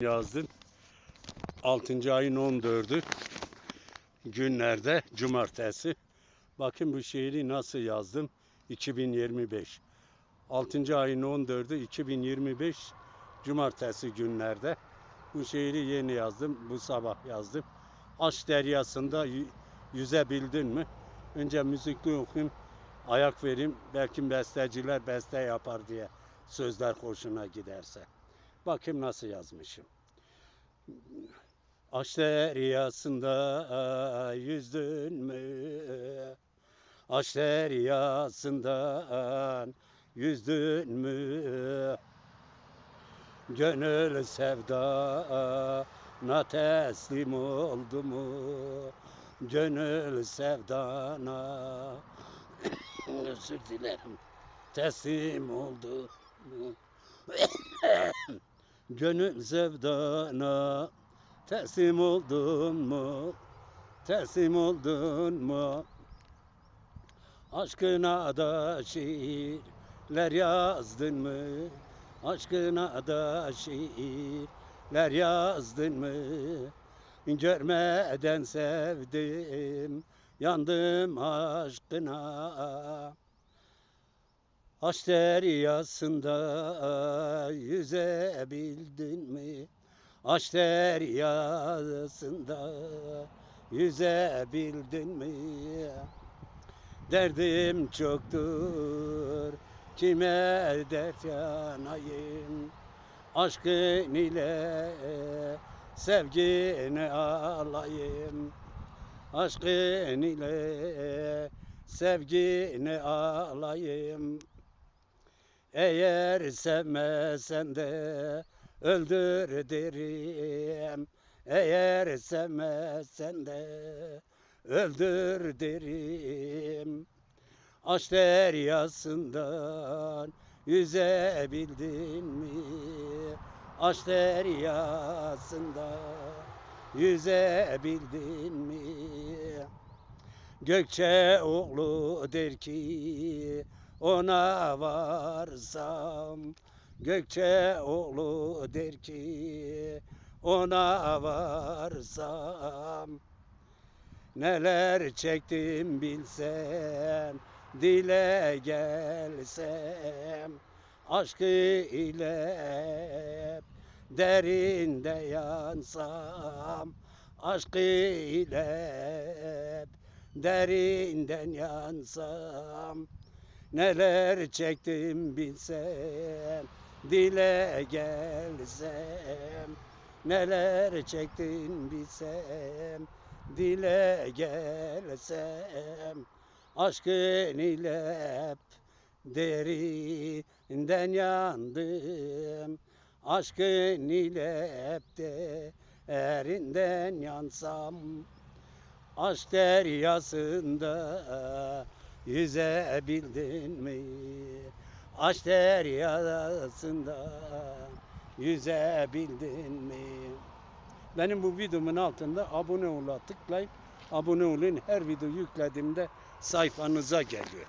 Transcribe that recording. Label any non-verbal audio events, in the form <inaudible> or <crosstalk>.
yazdım. 6. ayın 14'ü günlerde cumartesi. Bakın bu şiiri nasıl yazdım. 2025. 6. ayın 14'ü 2025 cumartesi günlerde. Bu şiiri yeni yazdım. Bu sabah yazdım. Aşk deryasında yüzebildin mi? Önce müzikli okuyayım. Ayak vereyim. Belki besteciler beste yapar diye sözler hoşuna giderse. Bakayım nasıl yazmışım. Aşk deryasında yüzdün mü? Aşk deryasından yüzdün mü? Gönül sevdana teslim oldu mu? Gönül sevdana <coughs> özür dilerim teslim oldu mu? <coughs> Gönül sevdana teslim oldun mu? Teslim oldun mu? Aşkına da şiirler yazdın mı? Aşkına da şiirler yazdın mı? Görmeden sevdim, yandım aşkına. Aşk deryasında yüzebildin mi? Aşk deryasında yüzebildin mi? Derdim çoktur, kime dert yanayım? Aşkın ile sevgini alayım. Aşkın ile sevgini alayım. Eğer sevmesen de öldür derim. Eğer sevmesen de öldür derim. Aşk deryasından yüzebildin mi? Aşk deryasında yüzebildin mi? Gökçe oğlu der ki ona varsam Gökçe oğlu der ki ona varsam Neler çektim bilsen dile gelsem Aşkı ile derinde yansam Aşkı ile derinden yansam Neler çektim bilsen dile gelsem. Neler çektim bilsem dile gelsem. Aşkın ile hep derinden yandım. Aşkın ile hep derinden yansam. Aşk deryasında yüzebildin mi? Aşk deryasında yüzebildin mi? Benim bu videomun altında abone ol'a tıklayın. Abone olun. Her video yüklediğimde sayfanıza geliyor.